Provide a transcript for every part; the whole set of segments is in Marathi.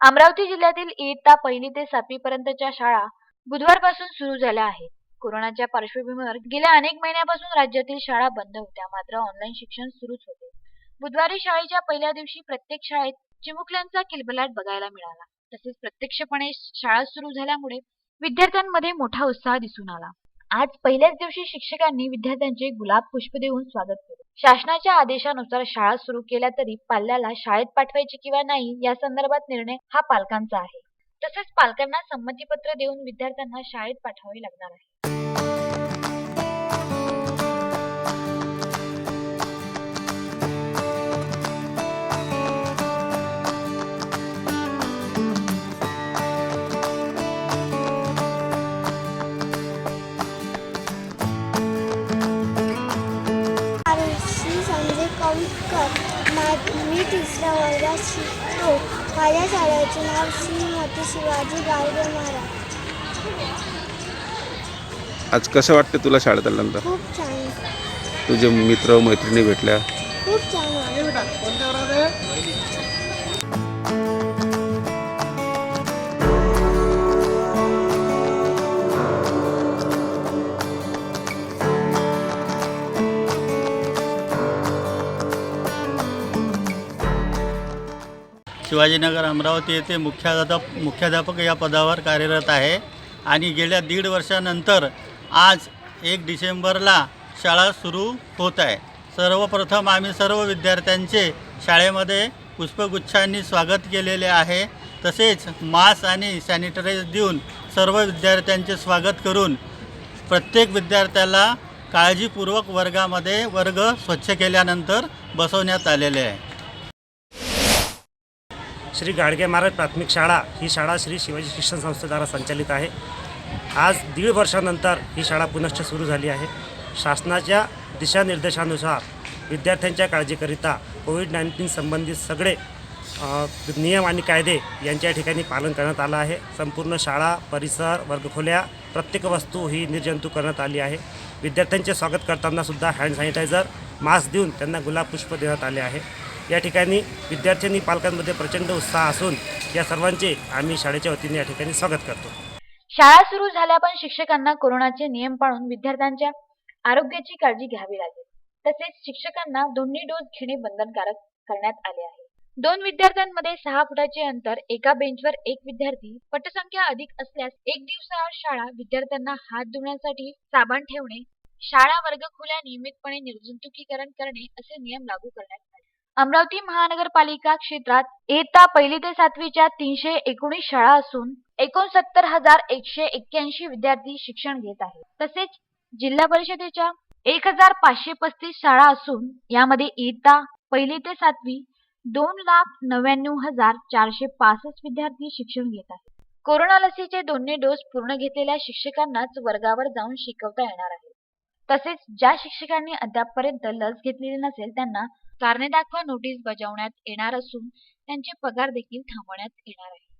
अमरावती जिल्ह्यातील इयत्ता पहिली ते सातवी पर्यंतच्या शाळा बुधवारपासून सुरू झाल्या आहेत. कोरोनाच्या पार्श्वभूमीवर गेल्या अनेक महिन्यापासून राज्यातील शाळा बंद होत्या मात्र ऑनलाईन शिक्षण सुरूच होते. बुधवारी शाळेच्या पहिल्या दिवशी प्रत्येक शाळेत चिमुकल्यांचा किलबलाट बघायला मिळाला. तसेच प्रत्यक्षपणे शाळा सुरू झाल्यामुळे विद्यार्थ्यांमध्ये मोठा उत्साह दिसून आला. आज पहिल्याच दिवशी शिक्षकांनी विद्यार्थ्यांचे गुलाब पुष्प देऊन स्वागत केले. शासनाच्या आदेशानुसार शाळा सुरू केल्या तरी पाल्याला शाळेत पाठवायचे किंवा नाही या संदर्भात निर्णय हा पालकांचा आहे. तसेच पालकांना संमतीपत्र देऊन विद्यार्थ्यांना शाळेत पाठवावे लागणार आहे. तिसऱ्या वर्गात शिकतो माझ्या शाळेचे नाव श्रीमती शिवाजी गाडगे महाराज आज कसं वाटतं तुला शाळेत आल्यानंतर? खूप छान. तुझे मित्र मैत्रिणी भेटल्या. खूप छान. शिवाजीनगर अमरावती येथे मुख्याध्यापक मुख्याध्यापक या पदावर कार्यरत आहे. आणि गेल्या दीड वर्षानंतर आज एक डिसेंबरला शाळा सुरू होत आहे. सर्वप्रथम आम्ही सर्व विद्यार्थ्यांचे शाळेमध्ये पुष्पगुच्छांनी स्वागत केलेले आहे. तसेच मास्क आणि सॅनिटायझर देऊन सर्व विद्यार्थ्यांचे स्वागत करून प्रत्येक विद्यार्थ्याला काळजीपूर्वक वर्गामध्ये वर्ग स्वच्छ केल्यानंतर बसवण्यात आलेले आहे. श्री गाडगे महाराज प्राथमिक शाळा ही शाळा श्री शिवाजी शिक्षण संस्थेद्वारा संचालित आहे. आज दीड वर्षानंतर ही शाळा पुनश्च सुरू झाली आहे. शासनाच्या दिशानिर्देशानुसार विद्यार्थ्यांच्या काळजीकरिता कोविड नाईन्टीन संबंधित सगळे नियम आणि कायदे यांच्या ठिकाणी पालन करण्यात आलं आहे. संपूर्ण शाळा परिसर वर्गखोल्या प्रत्येक वस्तू ही निर्जंतू करण्यात आली आहे. विद्यार्थ्यांचे स्वागत करतानासुद्धा हँड सॅनिटायझर मास्क देऊन त्यांना गुलाब पुष्प देण्यात आले आहे. या ठिकाणी विद्यार्थ्यांनी पालकांमध्ये प्रचंड उत्साह असून या सर्वांचे आम्ही शाळेच्या वतीने या ठिकाणी स्वागत करतो. शाळा सुरू झाल्या पण शिक्षकांना कोरोनाचे नियम पाळून विद्यार्थ्यांच्या आरोग्याची काळजी घ्यावी लागेल. तसेच शिक्षकांना दोन्ही डोस घेणे बंधनकारक करण्यात आले आहे. दोन विद्यार्थ्यांमध्ये सहा फुटाचे अंतर एका बेंचवर एक विद्यार्थी पटसंख्या अधिक असल्यास एक दिवसाआड शाळा विद्यार्थ्यांना हात धुण्यासाठी साबण ठेवणे शाळा वर्गखोल्या नियमितपणे निर्जंतुकीकरण करणे असे नियम लागू करण्यात अमरावती महानगरपालिका क्षेत्रात इयत्ता पहिली ते सातवीच्या तीनशे एकोणीस शाळा असून एकोणसत्तर हजार एकशे एक्क्याऐंशी विद्यार्थी शिक्षण घेत आहेत. तसेच जिल्हा परिषदेच्या एक हजार पाचशे पस्तीस शाळा असून यामध्ये इयत्ता पहिली ते सातवी दोन लाख नव्याण्णव हजार चारशे पासष्ट विद्यार्थी शिक्षण घेत आहेत. कोरोना लसीचे दोन्ही डोस पूर्ण घेतलेल्या शिक्षकांनाच वर्गावर जाऊन शिकवता येणार आहे. तसेच ज्या शिक्षकांनी अद्यापपर्यंत लस घेतलेली नसेल त्यांना कारणे दाखवा नोटीस बजावण्यात येणार असून त्यांचे पगार देखील थांबवण्यात येणार आहे.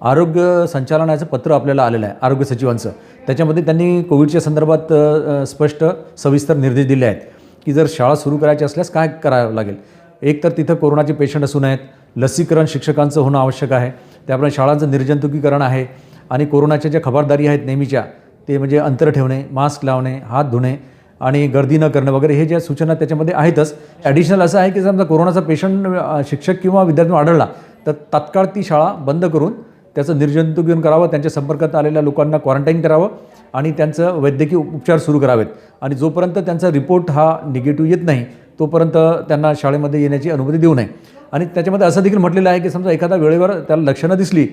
आरोग्य संचालनाचं पत्र आपल्याला आलेलं आहे आरोग्य सचिवांचं. त्याच्यामध्ये त्यांनी कोविडच्या संदर्भात स्पष्ट सविस्तर निर्देश दिले आहेत की जर शाळा सुरू करायची असल्यास काय करावं लागेल? एक तर तिथं कोरोनाचे पेशंट असू नयेत लसीकरण शिक्षकांचं होणं आवश्यक आहे त्याप्रमाणे शाळांचं निर्जंतुकीकरण आहे आणि कोरोनाच्या ज्या खबरदारी आहेत नेहमीच्या ते म्हणजे अंतर ठेवणे मास्क लावणे हात धुणे आणि गर्दी न करणं वगैरे हे ज्या सूचना त्याच्यामध्ये आहेतच. ॲडिशनल असं आहे की समजा कोरोनाचा पेशंट शिक्षक किंवा विद्यार्थी आढळला तर तात्काळ ती शाळा बंद करून त्याचं निर्जंतुकीकरण करावं त्यांच्या संपर्कात आलेल्या लोकांना क्वारंटाईन करावं आणि त्यांचं वैद्यकीय उपचार सुरू करावेत. आणि जोपर्यंत त्यांचा रिपोर्ट हा निगेटिव्ह येत नाही तोपर्यंत त्यांना शाळेमध्ये येण्याची अनुमती देऊ नये. आणि त्याच्यामध्ये असं देखील म्हटलेलं आहे की समजा एखादा वेळेवर त्याला लक्षणं दिसली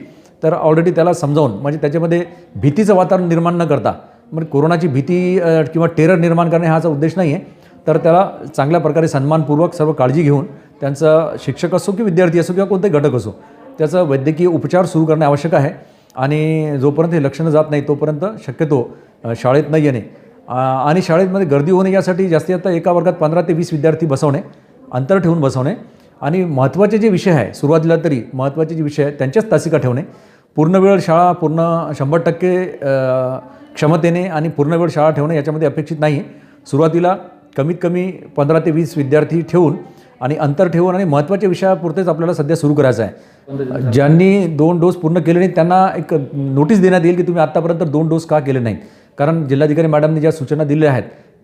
तर ऑलरेडी त्याला समजावून म्हणजे त्याच्यामध्ये भीतीचं वातावरण निर्माण न करता म्हणजे कोरोनाची भीती किंवा टेरर निर्माण करणे हाचा उद्देश नाही आहे तर त्याला चांगल्या प्रकारे सन्मानपूर्वक सर्व काळजी घेऊन त्यांचा शिक्षक असो की विद्यार्थी असो किंवा कोणते घटक असो त्याचा वैद्यकीय उपचार सुरू करणे आवश्यक आहे. आणि जोपर्यंत हे लक्षणं जात नाही तोपर्यंत शक्यतो शाळेत न येणे. आणि शाळेमध्ये गर्दी होणे यासाठी जास्तीत जास्त एका वर्गात पंधरा ते वीस विद्यार्थी बसवणे अंतर ठेवून बसवणे. आणि महत्त्वाचे जे विषय आहे सुरुवातीला तरी महत्त्वाचे जे विषय आहेत त्यांच्याच तासिका ठेवणे. पूर्ण वेळ शाळा पूर्ण शंभर टक्के क्षमतेने आणि पूर्णवेळ शाळा ठेवणे याच्यामध्ये अपेक्षित नाही सुरुवातीला कमीत कमी पंधरा ते वीस विद्यार्थी ठेवून आणि अंतर ठेवून आणि महत्त्वाच्या विषयापुरतेच आपल्याला सध्या सुरू करायचं आहे. ज्यांनी दोन डोस पूर्ण केले नाहीत त्यांना एक नोटीस देण्यात येईल की तुम्ही आत्तापर्यंत दोन डोस का केले नाहीत. कारण जिल्हाधिकारी मॅडमने ज्या सूचना दिल्या आहेत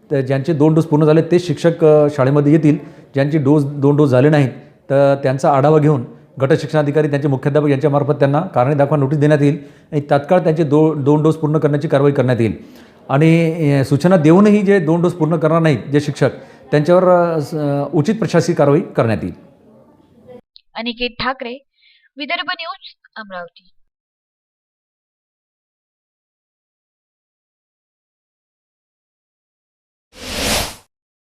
तर ज्यांचे दोन डोस पूर्ण झाले तेच शिक्षक शाळेमध्ये येतील. ज्यांचे डोस दोन डोस झाले नाहीत तर त्यांचा आढावा घेऊन गट शिक्षणाधिकारी त्यांचे मुख्याध्यापक यांच्यामार्फत त्यांना कारणे दाखवा नोटीस देण्यात येईल. आणि तात्काळ त्यांचे दो दोन डोस पूर्ण करण्याची कारवाई करण्यात येईल. आणि सूचना देऊनही जे दोन डोस पूर्ण करणार नाहीत जे शिक्षक त्यांच्यावर उचित प्रशासकीय कारवाई करण्यात येईल. अनिकेत ठाकरे विदर्भ न्यूज अमरावती.